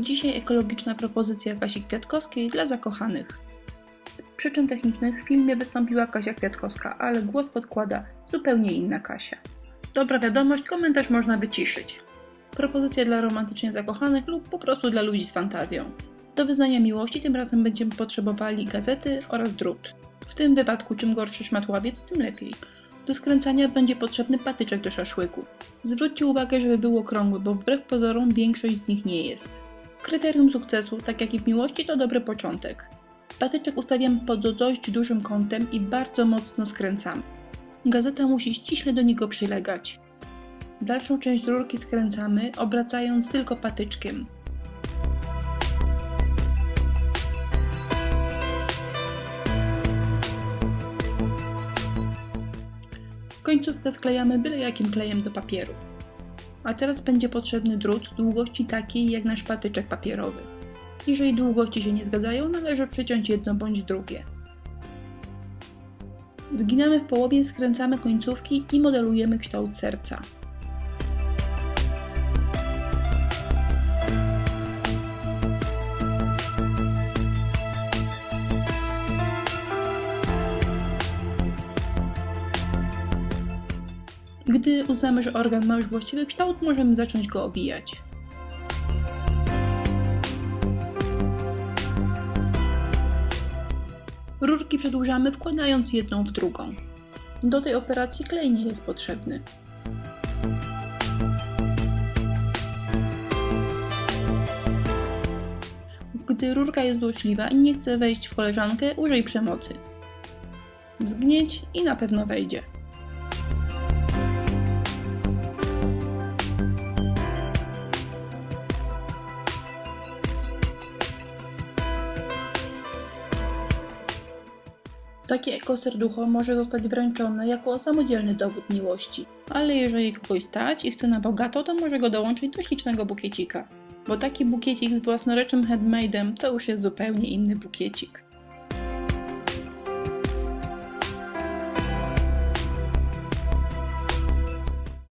Dzisiaj ekologiczna propozycja Kasi Kwiatkowskiej dla zakochanych. Z przyczyn technicznych w filmie wystąpiła Kasia Kwiatkowska, ale głos podkłada zupełnie inna Kasia. Dobra wiadomość, komentarz można wyciszyć. Propozycja dla romantycznie zakochanych lub po prostu dla ludzi z fantazją. Do wyznania miłości tym razem będziemy potrzebowali gazety oraz drut. W tym wypadku czym gorszy szmatławiec, tym lepiej. Do skręcania będzie potrzebny patyczek do szaszłyku. Zwróćcie uwagę, żeby był okrągły, bo wbrew pozorom większość z nich nie jest. Kryterium sukcesu, tak jak i w miłości, to dobry początek. Patyczek ustawiamy pod dość dużym kątem i bardzo mocno skręcamy. Gazeta musi ściśle do niego przylegać. Dalszą część rurki skręcamy, obracając tylko patyczkiem. Końcówkę sklejamy byle jakim klejem do papieru. A teraz będzie potrzebny drut długości takiej jak nasz patyczek papierowy. Jeżeli długości się nie zgadzają, należy przyciąć jedno bądź drugie. Zginamy w połowie, skręcamy końcówki i modelujemy kształt serca. Gdy uznamy, że organ ma już właściwy kształt, możemy zacząć go obijać. Rurki przedłużamy wkładając jedną w drugą. Do tej operacji klej nie jest potrzebny. Gdy rurka jest złośliwa i nie chce wejść w koleżankę, użyj przemocy. Zgnieć i na pewno wejdzie. Takie ekoserducho może zostać wręczone jako samodzielny dowód miłości, ale jeżeli kogoś stać i chce na bogato, to może go dołączyć do ślicznego bukiecika. Bo taki bukiecik z własnoręcznym handmade'em to już jest zupełnie inny bukiecik.